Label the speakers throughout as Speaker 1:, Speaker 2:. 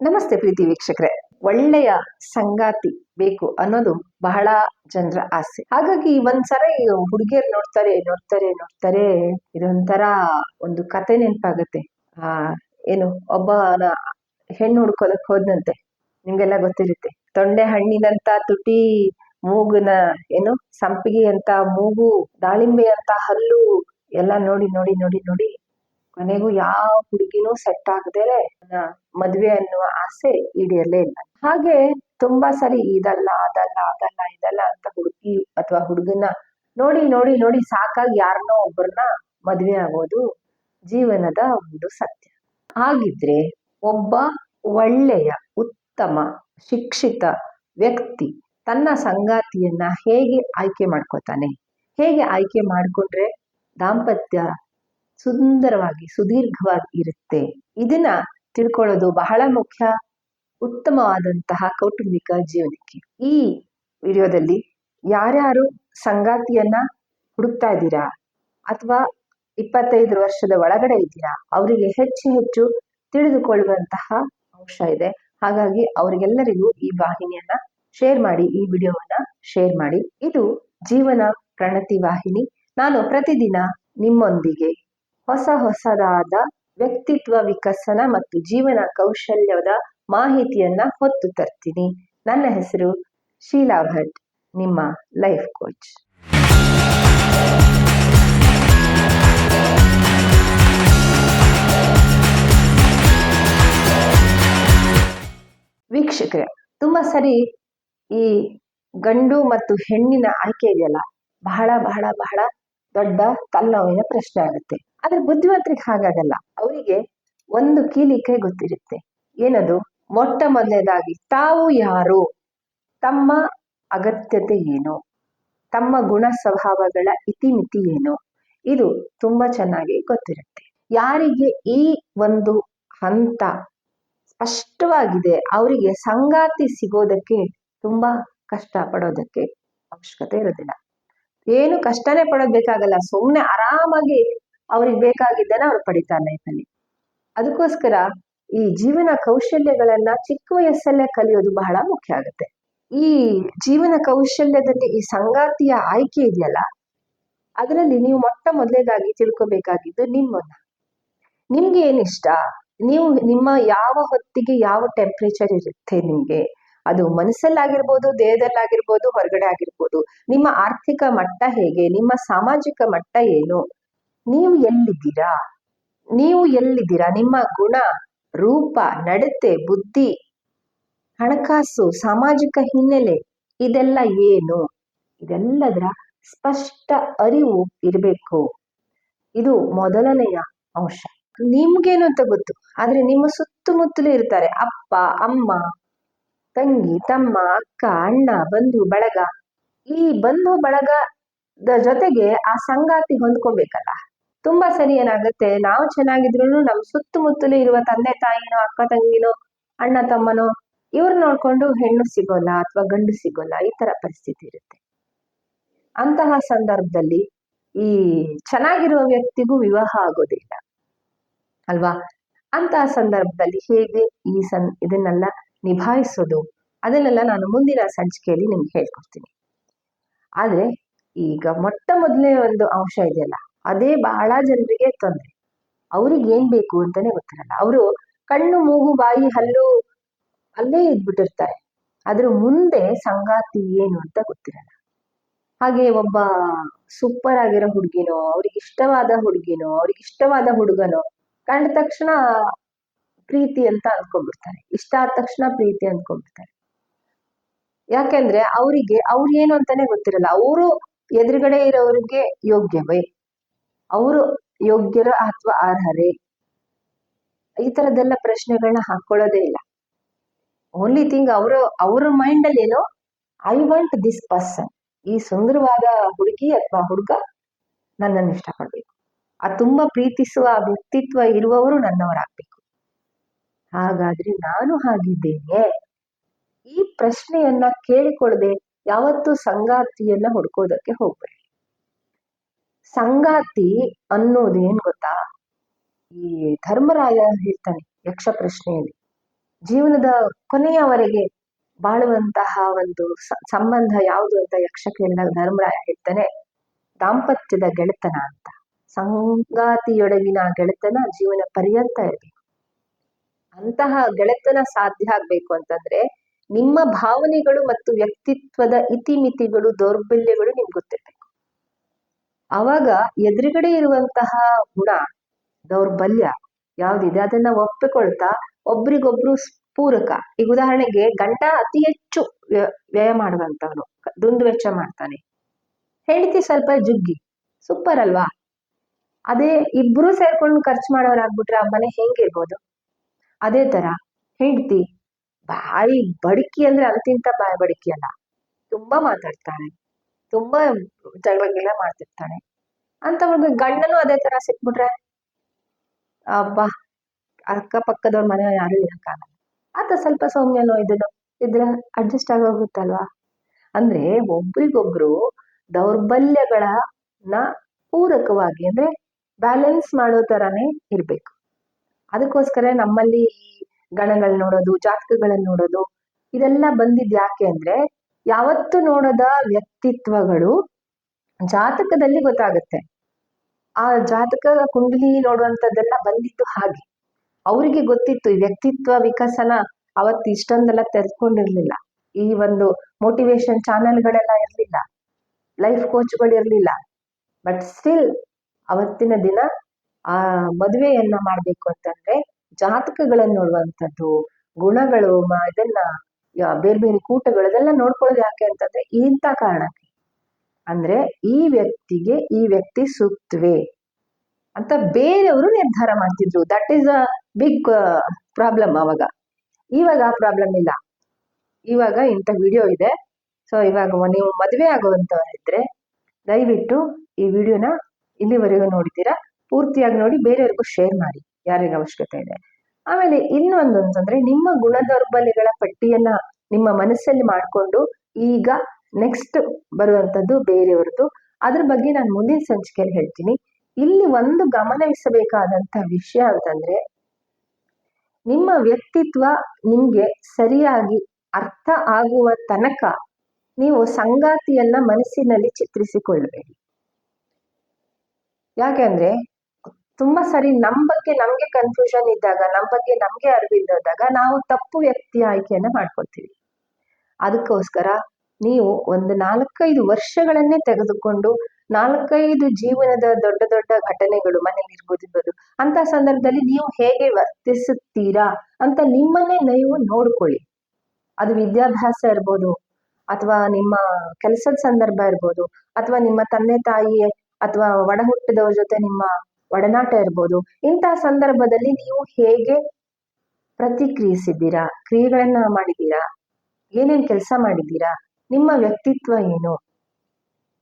Speaker 1: ನಮಸ್ತೆ ಪ್ರೀತಿ ವೀಕ್ಷಕರೇ. ಒಳ್ಳೆಯ ಸಂಗಾತಿ ಬೇಕು ಅನ್ನೋದು ಬಹಳ ಜನರ ಆಸೆ. ಹಾಗಾಗಿ ಒಂದ್ಸಲ ಹುಡುಗಿಯರು ನೋಡ್ತಾರೆ ನೋಡ್ತಾರೆ ನೋಡ್ತಾರೆ ಇದೊಂಥರ ಒಂದು ಕತೆ ನೆನಪಾಗತ್ತೆ. ಆ, ಏನು, ಒಬ್ಬನ ಹೆಣ್ಣು ಹುಡ್ಕೋದಕ್ ಹೋದಂತೆ ನಿಮ್ಗೆಲ್ಲ ಗೊತ್ತಿರುತ್ತೆ. ತೊಂಡೆ ಹಣ್ಣಿನಂತ ತುಟಿ ಮೂಗುನ, ಏನು, ಸಂಪಿಗೆ ಅಂತ ಮೂಗು, ದಾಳಿಂಬೆ ಅಂತ ಹಲ್ಲು ಎಲ್ಲ ನೋಡಿ ನೋಡಿ ನೋಡಿ ನೋಡಿ ಕೊನೆಗೂ ಯಾವ ಹುಡುಗಿನೂ ಸೆಟ್ ಆಗದೆ ಮದ್ವೆ ಅನ್ನುವ ಆಸೆ ಈಡೇರ್ಲೇ ಇಲ್ಲ. ಹಾಗೆ ತುಂಬಾ ಸರಿ ಇದಲ್ಲ, ಅದಲ್ಲ ಅದಲ್ಲ, ಇದಲ್ಲ ಅಂತ ಹುಡುಗಿ ಅಥವಾ ಹುಡುಗನ ನೋಡಿ ನೋಡಿ ನೋಡಿ ಸಾಕಾಗಿ ಯಾರನ್ನೋ ಒಬ್ಬರನ್ನ ಮದ್ವೆ ಆಗೋದು ಜೀವನದ ಒಂದು ಸತ್ಯ. ಹಾಗಿದ್ರೆ ಒಬ್ಬ ಒಳ್ಳೆಯ, ಉತ್ತಮ, ಶಿಕ್ಷಿತ ವ್ಯಕ್ತಿ ತನ್ನ ಸಂಗಾತಿಯನ್ನ ಹೇಗೆ ಆಯ್ಕೆ ಮಾಡ್ಕೋತಾನೆ? ಹೇಗೆ ಆಯ್ಕೆ ಮಾಡ್ಕೊಂಡ್ರೆ ದಾಂಪತ್ಯ ಸುಂದರವಾಗಿ, ಸುದೀರ್ಘವಾಗಿ ಇರುತ್ತೆ. ಇದನ್ನ ತಿಳ್ಕೊಳ್ಳೋದು ಬಹಳ ಮುಖ್ಯ, ಉತ್ತಮವಾದಂತಹ ಕೌಟುಂಬಿಕ ಜೀವನಕ್ಕೆ. ಈ ವಿಡಿಯೋದಲ್ಲಿ ಯಾರ್ಯಾರು ಸಂಗಾತಿಯನ್ನ ಹುಡುಕ್ತಾ ಇದ್ದೀರಾ? ಅಥವಾ ಇಪ್ಪತ್ತೈದು ವರ್ಷದ ಒಳಗಡೆ ಇದ್ದೀರಾ? ಅವರಿಗೆ ಹೆಚ್ಚು ಹೆಚ್ಚು ತಿಳಿದುಕೊಳ್ಳುವಂತಹ ಅಂಶ ಇದೆ. ಹಾಗಾಗಿ ಅವರಿಗೆಲ್ಲರಿಗೂ ಈ ವಾಹಿನಿಯನ್ನ ಶೇರ್ ಮಾಡಿ, ಈ ವಿಡಿಯೋವನ್ನ ಶೇರ್ ಮಾಡಿ. ಇದು ಜೀವನ ಪ್ರಣತಿ ವಾಹಿನಿ. ನಾನು ಪ್ರತಿದಿನ ನಿಮ್ಮೊಂದಿಗೆ ಹೊಸ ಹೊಸದಾದ ವ್ಯಕ್ತಿತ್ವ ವಿಕಸನ ಮತ್ತು ಜೀವನ ಕೌಶಲ್ಯದ ಮಾಹಿತಿಯನ್ನ ಹೊತ್ತು ತರ್ತೀನಿ. ನನ್ನ ಹೆಸರು ಶೀಲಾ ಭಟ್, ನಿಮ್ಮ ಲೈಫ್ ಕೋಚ್. ವೀಕ್ಷಕರೇ, ತುಂಬಾ ಸರಿ ಈ ಗಂಡು ಮತ್ತು ಹೆಣ್ಣಿನ ಆಯ್ಕೆ ಇದೆಯಲ್ಲ? ಬಹಳ ಬಹಳ ಬಹಳ ದೊಡ್ಡ ತಲೆನೋವಿನ ಪ್ರಶ್ನೆ ಆಗುತ್ತೆ. ಆದ್ರೆ ಬುದ್ಧಿವಂತರಿಗೆ ಹಾಗಾಗಲ್ಲ. ಅವರಿಗೆ ಒಂದು ಕೀಲಿಕೆ ಗೊತ್ತಿರುತ್ತೆ. ಏನದು? ಮೊಟ್ಟ ಮೊದಲನೇದಾಗಿ ತಾವು ಯಾರು? ತಮ್ಮ ಅಗತ್ಯತೆ ಏನು? ತಮ್ಮ ಗುಣ ಸ್ವಭಾವಗಳ ಇತಿಮಿತಿ ಏನು? ಇದು ತುಂಬಾ ಚೆನ್ನಾಗಿ ಗೊತ್ತಿರುತ್ತೆ. ಯಾರಿಗೆ ಈ ಒಂದು ಹಂತ ಸ್ಪಷ್ಟವಾಗಿದೆ, ಅವರಿಗೆ ಸಂಗಾತಿ ಸಿಗೋದಕ್ಕೆ ತುಂಬಾ ಕಷ್ಟ ಪಡೋದಕ್ಕೆ ಅವಶ್ಯಕತೆ ಇರೋದಿಲ್ಲ. ಏನು ಕಷ್ಟನೇ ಪಡೋದ್ ಬೇಕಾಗಲ್ಲ ಸುಮ್ಮನೆ ಆರಾಮಾಗಿ ಅವ್ರಿಗೆ ಬೇಕಾಗಿದ್ದನ್ನ ಅವ್ರು ಪಡಿತಾರೆ ಲೈಫಲ್ಲಿ ಅದಕ್ಕೋಸ್ಕರ ಈ ಜೀವನ ಕೌಶಲ್ಯಗಳನ್ನ ಚಿಕ್ಕ ವಯಸ್ಸಲ್ಲೇ ಕಲಿಯೋದು ಬಹಳ ಮುಖ್ಯ ಆಗುತ್ತೆ. ಈ ಜೀವನ ಕೌಶಲ್ಯದಲ್ಲಿ ಈ ಸಂಗಾತಿಯ ಆಯ್ಕೆ ಇದೆಯಲ್ಲ, ಅದರಲ್ಲಿ ನೀವು ಮೊಟ್ಟ ಮೊದಲೇದಾಗಿ ತಿಳ್ಕೊಬೇಕಾಗಿದ್ದು ನಿಮ್ಮನ್ನ. ನಿಮ್ಗೆ ಏನಿಷ್ಟ ನೀವು ನಿಮ್ಮ ಯಾವ ಹೊತ್ತಿಗೆ ಯಾವ ಟೆಂಪ್ರೇಚರ್ ಇರುತ್ತೆ ನಿಮ್ಗೆ? ಅದು ಮನಸ್ಸಲ್ಲಾಗಿರ್ಬೋದು, ದೇಹದಲ್ಲಾಗಿರ್ಬೋದು, ಹೊರಗಡೆ ಆಗಿರ್ಬೋದು. ನಿಮ್ಮ ಆರ್ಥಿಕ ಮಟ್ಟ ಹೇಗೆ? ನಿಮ್ಮ ಸಾಮಾಜಿಕ ಮಟ್ಟ ಏನು? ನೀವು ಎಲ್ಲಿದ್ದೀರಾ? ನೀವು ಎಲ್ಲಿದ್ದೀರಾ? ನಿಮ್ಮ ಗುಣ, ರೂಪ, ನಡತೆ, ಬುದ್ಧಿ, ಹಣಕಾಸು, ಸಾಮಾಜಿಕ ಹಿನ್ನೆಲೆ, ಇದೆಲ್ಲ ಏನು? ಇದೆಲ್ಲದರ ಸ್ಪಷ್ಟ ಅರಿವು ಇರಬೇಕು. ಇದು ಮೊದಲನೆಯ ಅಂಶ. ನಿಮ್ಗೇನು ಅಂತ ಗೊತ್ತು? ಆದ್ರೆ ನಿಮ್ಮ ಸುತ್ತಮುತ್ತಲೇ ಇರ್ತಾರೆ. ಅಪ್ಪ, ಅಮ್ಮ, ತಂಗಿ, ತಮ್ಮ, ಅಕ್ಕ, ಅಣ್ಣ, ಬಂಧು, ಬಳಗ. ಈ ಬಂಧು, ಬಳಗದ ಜೊತೆಗೆ ಆ ಸಂಗಾತಿ ಹೊಂದ್ಕೋಬೇಕಲ್ಲ ತುಂಬಾ ಸರಿ ಏನಾಗುತ್ತೆ? ನಾವು ಚೆನ್ನಾಗಿದ್ರು ನಮ್ ಸುತ್ತಮುತ್ತಲು ಇರುವ ತಂದೆ ತಾಯಿನೋ, ಅಕ್ಕ ತಂಗಿನೋ, ಅಣ್ಣ ತಮ್ಮನೋ, ಇವ್ರು ನೋಡ್ಕೊಂಡು ಹೆಣ್ಣು ಸಿಗೋಲ್ಲ ಅಥವಾ ಗಂಡು ಸಿಗೋಲ್ಲ, ಈ ತರ ಪರಿಸ್ಥಿತಿ ಇರುತ್ತೆ. ಅಂತಹ ಸಂದರ್ಭದಲ್ಲಿ ಈ ಚೆನ್ನಾಗಿರುವ ವ್ಯಕ್ತಿಗೂ ವಿವಾಹ ಆಗೋದಿಲ್ಲ. ಅಲ್ವಾ? ಅಂತಹ ಸಂದರ್ಭದಲ್ಲಿ ಹೇಗೆ ಈ ಸನ್ ಇದನ್ನೆಲ್ಲ ನಿಭಾಯಿಸೋದು? ಅದನ್ನೆಲ್ಲ ನಾನು ಮುಂದಿನ ಸಂಚಿಕೆಯಲ್ಲಿ ನಿಮ್ಗೆ ಹೇಳ್ಕೊಡ್ತೀನಿ. ಆದ್ರೆ ಈಗ ಮೊಟ್ಟ ಮೊದಲನೇ ಒಂದು ಅಂಶ ಇದೆಯಲ್ಲ ಅದೇ ಬಹಳ ಜನರಿಗೆ ತೊಂದರೆ. ಅವ್ರಿಗೆ ಏನ್ ಬೇಕು ಅಂತಾನೆ ಗೊತ್ತಿರಲ್ಲ. ಅವರು ಕಣ್ಣು, ಮೂಗು, ಬಾಯಿ, ಹಲ್ಲು ಅಲ್ಲೇ ಇದ್ಬಿಟ್ಟಿರ್ತಾರೆ. ಅದ್ರ ಮುಂದೆ ಸಂಗಾತಿ ಏನು ಅಂತ ಗೊತ್ತಿರಲ್ಲ. ಹಾಗೆ ಒಬ್ಬ ಸೂಪರ್ ಆಗಿರೋ ಹುಡುಗಿನೋ, ಅವ್ರಿಗೆ ಇಷ್ಟವಾದ ಹುಡುಗಿನೋ, ಅವ್ರಿಗೆ ಇಷ್ಟವಾದ ಹುಡುಗನೋ ಕಂಡ ತಕ್ಷಣ ಪ್ರೀತಿ ಅಂತ ಅಂದ್ಕೊಂಡ್ಬಿಡ್ತಾರೆ ಇಷ್ಟ ಆದ ತಕ್ಷಣ ಪ್ರೀತಿ ಅಂದ್ಕೊಂಡ್ಬಿಡ್ತಾರೆ ಯಾಕೆಂದ್ರೆ ಅವರಿಗೆ ಅವ್ರು ಏನು ಅಂತಾನೆ ಗೊತ್ತಿರಲ್ಲ. ಅವರು ಎದುರುಗಡೆ ಇರೋರಿಗೆ ಯೋಗ್ಯವೇ. ಅವರು ಯೋಗ್ಯರ ಅಥವಾ ಅರ್ಹರೇ? ಈ ತರದೆಲ್ಲ ಪ್ರಶ್ನೆಗಳನ್ನ ಹಾಕೊಳ್ಳೋದೇ ಇಲ್ಲ. ಓನ್ಲಿ ಥಿಂಗ್ ಅವರು, ಅವ್ರ ಮೈಂಡ್ ಅಲ್ಲಿ ಏನೋ ಐ ವಾಂಟ್ ದಿಸ್ ಪರ್ಸನ್ ಈ ಸುಂದರವಾದ ಹುಡುಗಿ ಅಥವಾ ಹುಡುಗ ನನ್ನನ್ನು ಇಷ್ಟಪಡ್ಬೇಕು. ಆ ತುಂಬಾ ಪ್ರೀತಿಸುವ ವ್ಯಕ್ತಿತ್ವ ಇರುವವರು ನನ್ನವರಾಗ್ಬೇಕು. ಹಾಗಾದ್ರೆ ನಾನು ಹಾಗಿದ್ದೇನೆ. ಈ ಪ್ರಶ್ನೆಯನ್ನ ಕೇಳಿಕೊಳ್ಳದೆ ಯಾವತ್ತೂ ಸಂಗಾತಿಯನ್ನ ಹುಡ್ಕೋದಕ್ಕೆ ಹೋಗ್ಬೇಡಿ. ಸಂಗಾತಿ ಅನ್ನೋದು ಏನ್ ಗೊತ್ತಾ? ಈ ಧರ್ಮರಾಯ ಹೇಳ್ತಾನೆ ಯಕ್ಷ ಪ್ರಶ್ನೆಯಲ್ಲಿ. ಜೀವನದ ಕೊನೆಯವರೆಗೆ ಬಾಳುವಂತಹ ಒಂದು ಸಂಬಂಧ ಯಾವುದು ಅಂತ ಯಕ್ಷ ಕೇಳಿದಾಗ ಧರ್ಮರಾಯ ಹೇಳ್ತಾನೆ, ದಾಂಪತ್ಯದ ಗೆಳೆತನ ಅಂತ. ಸಂಗಾತಿಯೊಡಗಿನ ಗೆಳೆತನ ಜೀವನ ಪರ್ಯಂತ ಇರಬೇಕು. ಅಂತಹ ಗೆಳೆತನ ಸಾಧ್ಯ ಆಗ್ಬೇಕು ಅಂತಂದ್ರೆ ನಿಮ್ಮ ಭಾವನೆಗಳು ಮತ್ತು ವ್ಯಕ್ತಿತ್ವದ ಇತಿಮಿತಿಗಳು, ದೌರ್ಬಲ್ಯಗಳು ನಿಮ್ಗೆ ಗೊತ್ತಿರ್ಬೇಕು. ಅವಾಗ ಎದುರುಗಡೆ ಇರುವಂತಹ ಗುಣ, ದೌರ್ಬಲ್ಯ ಯಾವ್ದಿದೆ? ಅದನ್ನ ಒಪ್ಪಿಕೊಳ್ತಾ ಒಬ್ರಿಗೊಬ್ರು ಪೂರಕ ಈಗ ಉದಾಹರಣೆಗೆ ಗಂಡ ಅತಿ ಹೆಚ್ಚು ವ್ಯ- ವ್ಯಯ ಮಾಡುವಂತವನು ದುಂದು ವೆಚ್ಚ ಮಾಡ್ತಾನೆ. ಹೆಂಡತಿ ಸ್ವಲ್ಪ ಜುಗ್ಗಿ ಸೂಪರ್ ಅಲ್ವಾ? ಅದೇ ಇಬ್ರು ಸೇರ್ಕೊಂಡು ಖರ್ಚು ಮಾಡೋರಾಗ್ಬಿಟ್ರೆ ಆ ಮನೆ ಹೆಂಗಿರ್ಬೋದು? ಅದೇ ತರ ಹೆಂಡತಿ ಬಾಯಿ ಬಡಿಕಿ ಅಂದ್ರೆ ಅಂತಿಂತ ಬಾಯಿ ಬಡಿಕಿ ಅಲ್ಲ, ತುಂಬಾ ಮಾತಾಡ್ತಾಳೆ. ತುಂಬಾ ಜಗಳ ಮಾಡ್ತಿರ್ತಾನೆ. ಅಂಥವ್ರಿಗೆ ಗಂಡನು ಅದೇ ತರ ಸಿಕ್ಬಿಟ್ರೆ, ಅಬ್ಬಾ, ಅಕ್ಕಪಕ್ಕದವ್ರ ಮನೆ ಯಾರು ಇರಕ್ಕಾಗಲ್ಲ. ಆತ ಸ್ವಲ್ಪ ಸೌಮ್ಯನೋ ಇದನ್ನು ಇದ್ರೆ ಅಡ್ಜಸ್ಟ್ ಆಗೋಗುತ್ತಲ್ವಾ? ಅಂದ್ರೆ ಒಬ್ರಿಗೊಬ್ರು ದೌರ್ಬಲ್ಯಗಳನ್ನ ಪೂರಕವಾಗಿ, ಅಂದ್ರೆ ಬ್ಯಾಲೆನ್ಸ್ ಮಾಡೋ ತರಾನೇ ಇರ್ಬೇಕು. ಅದಕ್ಕೋಸ್ಕರ ನಮ್ಮಲ್ಲಿ ಈ ಗಣಗಳ್ ನೋಡೋದು ಜಾತಕಗಳನ್ನ ನೋಡೋದು, ಇದೆಲ್ಲ ಬಂದಿದ್ ಯಾಕೆ ಅಂದ್ರೆ ಯಾವತ್ತು ನೋಡದ ವ್ಯಕ್ತಿತ್ವಗಳು ಜಾತಕದಲ್ಲಿ ಗೊತ್ತಾಗುತ್ತೆ. ಆ ಜಾತಕ ಕುಂಡಲಿ ನೋಡುವಂಥದ್ದೆಲ್ಲ ಬಂದಿದ್ದು ಹಾಗೆ. ಅವರಿಗೆ ಗೊತ್ತಿತ್ತು, ಈ ವ್ಯಕ್ತಿತ್ವ ವಿಕಸನ ಅವತ್ತು ಇಷ್ಟೊಂದೆಲ್ಲ ತೆರೆದುಕೊಂಡಿರ್ಲಿಲ್ಲ ಈ ಒಂದು ಮೋಟಿವೇಶನ್ ಚಾನೆಲ್ಗಳೆಲ್ಲ ಇರಲಿಲ್ಲ. ಲೈಫ್ ಕೋಚ್ಗಳು ಇರ್ಲಿಲ್ಲ. ಬಟ್ ಸ್ಟಿಲ್ ಅವತ್ತಿನ ದಿನ ಆ ಮದುವೆಯನ್ನ ಮಾಡ್ಬೇಕು ಅಂತಂದ್ರೆ ಜಾತಕಗಳನ್ನು ನೋಡುವಂಥದ್ದು, ಗುಣಗಳು ಇದನ್ನ ಬೇರೆ ಬೇರೆ ಕೂಟಗಳು ಅದೆಲ್ಲ ನೋಡ್ಕೊಳ್ಳೋದು ಯಾಕೆ ಅಂತಂದ್ರೆ ಇಂಥ ಕಾರಣಕ್ಕೆ. ಅಂದ್ರೆ ಈ ವ್ಯಕ್ತಿಗೆ ಈ ವ್ಯಕ್ತಿ ಸೂಕ್ತವೇ ಅಂತ ಬೇರೆಯವರು ನಿರ್ಧಾರ ಮಾಡ್ತಿದ್ರು. That is a big problem ಅವಾಗ. ಇವಾಗ ಆ ಪ್ರಾಬ್ಲಮ್ ಇಲ್ಲ. ಇವಾಗ ಇಂಥ ವಿಡಿಯೋ ಇದೆ. ಸೊ ಇವಾಗ ನೀವು ಮದುವೆ ಆಗುವಂಥವರಿದ್ರೆ ದಯವಿಟ್ಟು ಈ ವಿಡಿಯೋನ ಇಲ್ಲಿವರೆಗೂ ನೋಡಿದ್ದೀರಾ? ಪೂರ್ತಿಯಾಗಿ ನೋಡಿ, ಬೇರೆಯವ್ರಿಗೂ ಶೇರ್ ಮಾಡಿ. ಯಾರಿಗೆ ಅವಶ್ಯಕತೆ ಇದೆ. ಆಮೇಲೆ ಇನ್ನೊಂದು ಅಂತಂದ್ರೆ ನಿಮ್ಮ ಗುಣ ದೌರ್ಬಲ್ಯಗಳ ಪಟ್ಟಿಯನ್ನ ನಿಮ್ಮ ಮನಸ್ಸಲ್ಲಿ ಮಾಡಿಕೊಂಡು ಈಗ ನೆಕ್ಸ್ಟ್ ಬರುವಂತದ್ದು ಬೇರೆಯವ್ರದ್ದು. ಅದ್ರ ಬಗ್ಗೆ ನಾನು ಮುಂದಿನ ಸಂಚಿಕೆಯಲ್ಲಿ ಹೇಳ್ತೀನಿ. ಇಲ್ಲಿ ಒಂದು ಗಮನಿಸಬೇಕಾದಂತ ವಿಷಯ ಅಂತಂದ್ರೆ, ನಿಮ್ಮ ವ್ಯಕ್ತಿತ್ವ ನಿಮ್ಗೆ ಸರಿಯಾಗಿ ಅರ್ಥ ಆಗುವ ತನಕ ನೀವು ಸಂಗಾತಿಯನ್ನ ಮನಸ್ಸಿನಲ್ಲಿ ಚಿತ್ರಿಸಿಕೊಳ್ಳಬೇಡಿ. ಯಾಕೆಂದ್ರೆ ತುಂಬಾ ಸರಿ ನಮ್ ಬಗ್ಗೆ ನಮ್ಗೆ ಕನ್ಫ್ಯೂಷನ್ ಇದ್ದಾಗ, ನಮ್ ಬಗ್ಗೆ ನಮ್ಗೆ ಅರಿವಿಲ್ಲದಾಗ ನಾವು ತಪ್ಪು ವ್ಯಕ್ತಿ ಆಯ್ಕೆಯನ್ನ ಮಾಡ್ಕೊಳ್ತೀವಿ. ಅದಕ್ಕೋಸ್ಕರ ನೀವು ಒಂದು ನಾಲ್ಕೈದು ವರ್ಷಗಳನ್ನೇ ತೆಗೆದುಕೊಂಡು ನಾಲ್ಕೈದು ಜೀವನದ ದೊಡ್ಡ ದೊಡ್ಡ ಘಟನೆಗಳು ಮನೇಲಿ ಇರ್ಬೋದು ಅಂತ ಸಂದರ್ಭದಲ್ಲಿ ನೀವು ಹೇಗೆ ವರ್ತಿಸುತ್ತೀರಾ ಅಂತ ನಿಮ್ಮನ್ನೇ ನೀವು ನೋಡ್ಕೊಳ್ಳಿ. ಅದು ವಿದ್ಯಾಭ್ಯಾಸ ಇರ್ಬೋದು, ಅಥವಾ ನಿಮ್ಮ ಕೆಲಸದ ಸಂದರ್ಭ ಇರ್ಬೋದು, ಅಥವಾ ನಿಮ್ಮ ತಂದೆ ತಾಯಿ ಅಥವಾ ಒಡ ಹುಟ್ಟಿದವ್ರ ಜೊತೆ ನಿಮ್ಮ ಒಡನಾಟ ಇರ್ಬೋದು. ಇಂತಹ ಸಂದರ್ಭದಲ್ಲಿ ನೀವು ಹೇಗೆ ಪ್ರತಿಕ್ರಿಯಿಸಿದ್ದೀರಾ? ಕ್ರಿಯೆಗಳನ್ನ ಮಾಡಿದ್ದೀರಾ? ಏನೇನ್ ಕೆಲಸ ಮಾಡಿದ್ದೀರಾ? ನಿಮ್ಮ ವ್ಯಕ್ತಿತ್ವ ಏನು?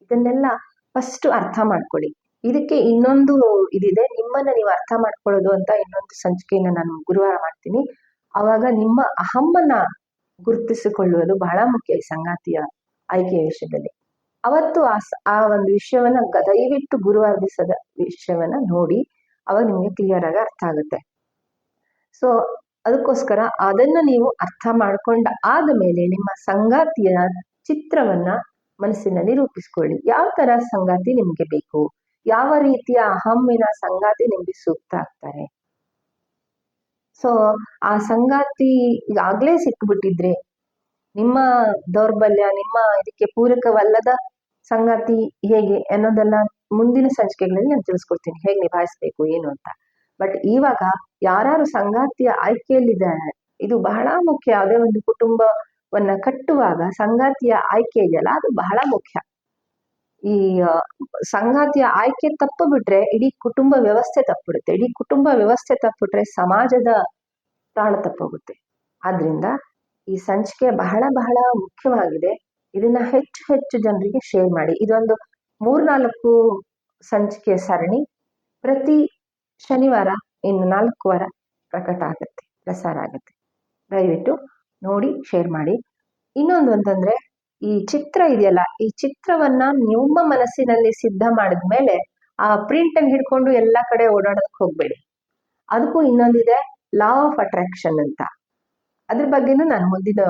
Speaker 1: ಇದನ್ನೆಲ್ಲ ಫಸ್ಟ್ ಅರ್ಥ ಮಾಡ್ಕೊಳ್ಳಿ. ಇದಕ್ಕೆ ಇನ್ನೊಂದು ಇದಿದೆ. ನಿಮ್ಮನ್ನ ನೀವು ಅರ್ಥ ಮಾಡ್ಕೊಳ್ಳೋದು ಅಂತ ಇನ್ನೊಂದು ಸಂಚಿಕೆಯನ್ನ ನಾನು ಗುರುವಾರ ಮಾಡ್ತೀನಿ. ಅವಾಗ ನಿಮ್ಮ ಅಹಮ್ಮನ ಗುರುತಿಸಿಕೊಳ್ಳುವುದು ಬಹಳ ಮುಖ್ಯ ಈ ಸಂಗಾತಿಯ ಆಯ್ಕೆಯ ವಿಷಯದಲ್ಲಿ. ಅವತ್ತು ಆ ಆ ಒಂದು ವಿಷಯವನ್ನ ದಯವಿಟ್ಟು ಗುರುವಾರ ದಿವಸದ ವಿಷಯವನ್ನ ನೋಡಿ ಅವಾಗ ನಿಮಗೆ ಕ್ಲಿಯರ್ ಆಗಿ ಅರ್ಥ ಆಗುತ್ತೆ. ಸೊ ಅದಕ್ಕೋಸ್ಕರ ಅದನ್ನ ನೀವು ಅರ್ಥ ಮಾಡ್ಕೊಂಡ ಆದ ಮೇಲೆ ನಿಮ್ಮ ಸಂಗಾತಿಯ ಚಿತ್ರವನ್ನ ಮನಸ್ಸಿನಲ್ಲಿ ರೂಪಿಸ್ಕೊಳ್ಳಿ. ಯಾವ ತರ ಸಂಗಾತಿ ನಿಮ್ಗೆ ಬೇಕು? ಯಾವ ರೀತಿಯ ಅಹಮ್ಮಿನ ಸಂಗಾತಿ ನಿಮ್ಗೆ ಸೂಕ್ತ ಆಗ್ತಾರೆ? ಸೊ ಆ ಸಂಗಾತಿ ಈಗಾಗ್ಲೇ ಸಿಕ್ಬಿಟ್ಟಿದ್ರೆ ನಿಮ್ಮ ದೌರ್ಬಲ್ಯ, ನಿಮ್ಮ ಇದಕ್ಕೆ ಪೂರಕವಲ್ಲದ ಸಂಗತಿ ಹೇಗೆ ಅನ್ನೋದೆಲ್ಲ ಮುಂದಿನ ಸಂಚಿಕೆಗಳಲ್ಲಿ ನಾನು ತಿಳಿಸ್ಕೊಡ್ತೀನಿ. ಹೇಗೆ ನಿಭಾಯಿಸ್ಬೇಕು, ಏನು ಅಂತ. ಬಟ್ ಇವಾಗ ಯಾರು ಸಂಗಾತಿಯ ಆಯ್ಕೆಯಲ್ಲಿದ್ದಾರೆ ಇದು ಬಹಳ ಮುಖ್ಯ. ಯಾವುದೇ ಒಂದು ಕುಟುಂಬವನ್ನ ಕಟ್ಟುವಾಗ ಸಂಗಾತಿಯ ಆಯ್ಕೆ ಇದೆಯಲ್ಲ, ಅದು ಬಹಳ ಮುಖ್ಯ. ಈ ಸಂಗಾತಿಯ ಆಯ್ಕೆ ತಪ್ಪು ಬಿಟ್ರೆ ಇಡೀ ಕುಟುಂಬ ವ್ಯವಸ್ಥೆ ತಪ್ಪಿಡುತ್ತೆ ಇಡೀ ಕುಟುಂಬ ವ್ಯವಸ್ಥೆ ತಪ್ಪಿಟ್ರೆ ಸಮಾಜದ ತಾಳ ತಪ್ಪೋಗುತ್ತೆ ಆದ್ರಿಂದ ಈ ಸಂಚಿಕೆ ಬಹಳ ಬಹಳ ಮುಖ್ಯವಾಗಿದೆ. ಇದನ್ನ ಹೆಚ್ಚು ಹೆಚ್ಚು ಜನರಿಗೆ ಶೇರ್ ಮಾಡಿ. ಇದೊಂದು ಮೂರ್ನಾಲ್ಕು ಸಂಚಿಕೆ ಸರಣಿ. ಪ್ರತಿ ಶನಿವಾರ ಇನ್ನು ನಾಲ್ಕು ವಾರ ಪ್ರಕಟ ಆಗುತ್ತೆ, ಪ್ರಸಾರ ಆಗುತ್ತೆ. ದಯವಿಟ್ಟು ನೋಡಿ ಶೇರ್ ಮಾಡಿ. ಇನ್ನೊಂದು ಅಂತಂದ್ರೆ, ಈ ಚಿತ್ರ ಇದೆಯಲ್ಲ, ಈ ಚಿತ್ರವನ್ನ ನಿಮ್ಮ ಮನಸ್ಸಿನಲ್ಲಿ ಸಿದ್ಧ ಮಾಡಿದ್ಮೇಲೆ ಆ ಪ್ರಿಂಟ್ ಅನ್ನು ಹಿಡ್ಕೊಂಡು ಎಲ್ಲಾ ಕಡೆ ಓಡಾಡೋದಕ್ಕೆ ಹೋಗ್ಬೇಡಿ. ಅದಕ್ಕೂ ಇನ್ನೊಂದಿದೆ ಲಾ ಆಫ್ ಅಟ್ರಾಕ್ಷನ್ ಅಂತ. ಅದ್ರ ಬಗ್ಗೆನೂ ನಾನು ಮುಂದಿನ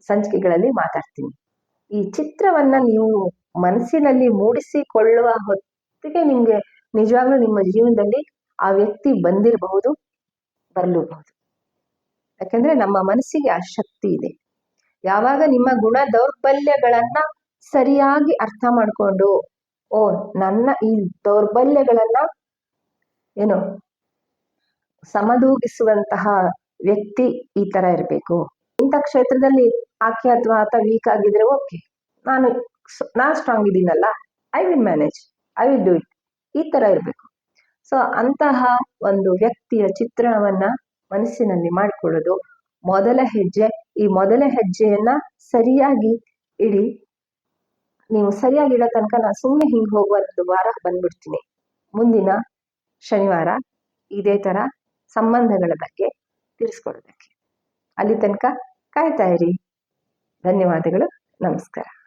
Speaker 1: ಸಂಚಿಕೆಗಳಲ್ಲಿ ಮಾತಾಡ್ತೀನಿ. ಈ ಚಿತ್ರವನ್ನ ನೀವು ಮನಸ್ಸಿನಲ್ಲಿ ಮೂಡಿಸಿಕೊಳ್ಳುವ ಹೊತ್ತಿಗೆ ನಿಮ್ಗೆ ನಿಜವಾಗ್ಲೂ ನಿಮ್ಮ ಜೀವನದಲ್ಲಿ ಆ ವ್ಯಕ್ತಿ ಬಂದಿರಬಹುದು, ಬರಲೂಬಹುದು. ಯಾಕಂದ್ರೆ ನಮ್ಮ ಮನಸ್ಸಿಗೆ ಆ ಶಕ್ತಿ ಇದೆ. ಯಾವಾಗ ನಿಮ್ಮ ಗುಣ ದೌರ್ಬಲ್ಯಗಳನ್ನ ಸರಿಯಾಗಿ ಅರ್ಥ ಮಾಡಿಕೊಂಡು, ಓ, ನನ್ನ ಈ ದೌರ್ಬಲ್ಯಗಳನ್ನ, ಏನು, ಸಮದೂಗಿಸುವಂತಹ ವ್ಯಕ್ತಿ ಈ ತರ ಇರಬೇಕು. ಇಂಥ ಕ್ಷೇತ್ರದಲ್ಲಿ ಆಕೆ ಅಥವಾ ಆತ ವೀಕ್ ಆಗಿದ್ರೆ ಓಕೆ ನಾನು ನಾ ಸ್ಟ್ರಾಂಗ್ ಇದ್ದೀನಲ್ಲ I will manage I will do it ಈ ತರ ಇರಬೇಕು. ಸೊ ಅಂತಹ ಒಂದು ವ್ಯಕ್ತಿಯ ಚಿತ್ರಣವನ್ನ ಮನಸ್ಸಿನಲ್ಲಿ ಮಾಡಿಕೊಳ್ಳೋದು ಮೊದಲ ಹೆಜ್ಜೆ. ಈ ಮೊದಲ ಹೆಜ್ಜೆಯನ್ನ ಸರಿಯಾಗಿ ಇಡಿ. ನೀವು ಸರಿಯಾಗಿ ಇಡೋ ತನಕ ನಾನು ಸುಮ್ಮನೆ ಹಿಂಗೆ ಹೋಗುವಂಥದ್ದು ವಾರ ಬಂದ್ಬಿಡ್ತೀನಿ. ಮುಂದಿನ ಶನಿವಾರ ಇದೇ ತರ ಸಂಬಂಧಗಳ ಬಗ್ಗೆ ತಿಳಿಸ್ಕೊಡೋದಕ್ಕೆ. ಅಲ್ಲಿ ತನಕ ಕಾಯ್ತಾ ಇರಿ. ಧನ್ಯವಾದಗಳು. ನಮಸ್ಕಾರ.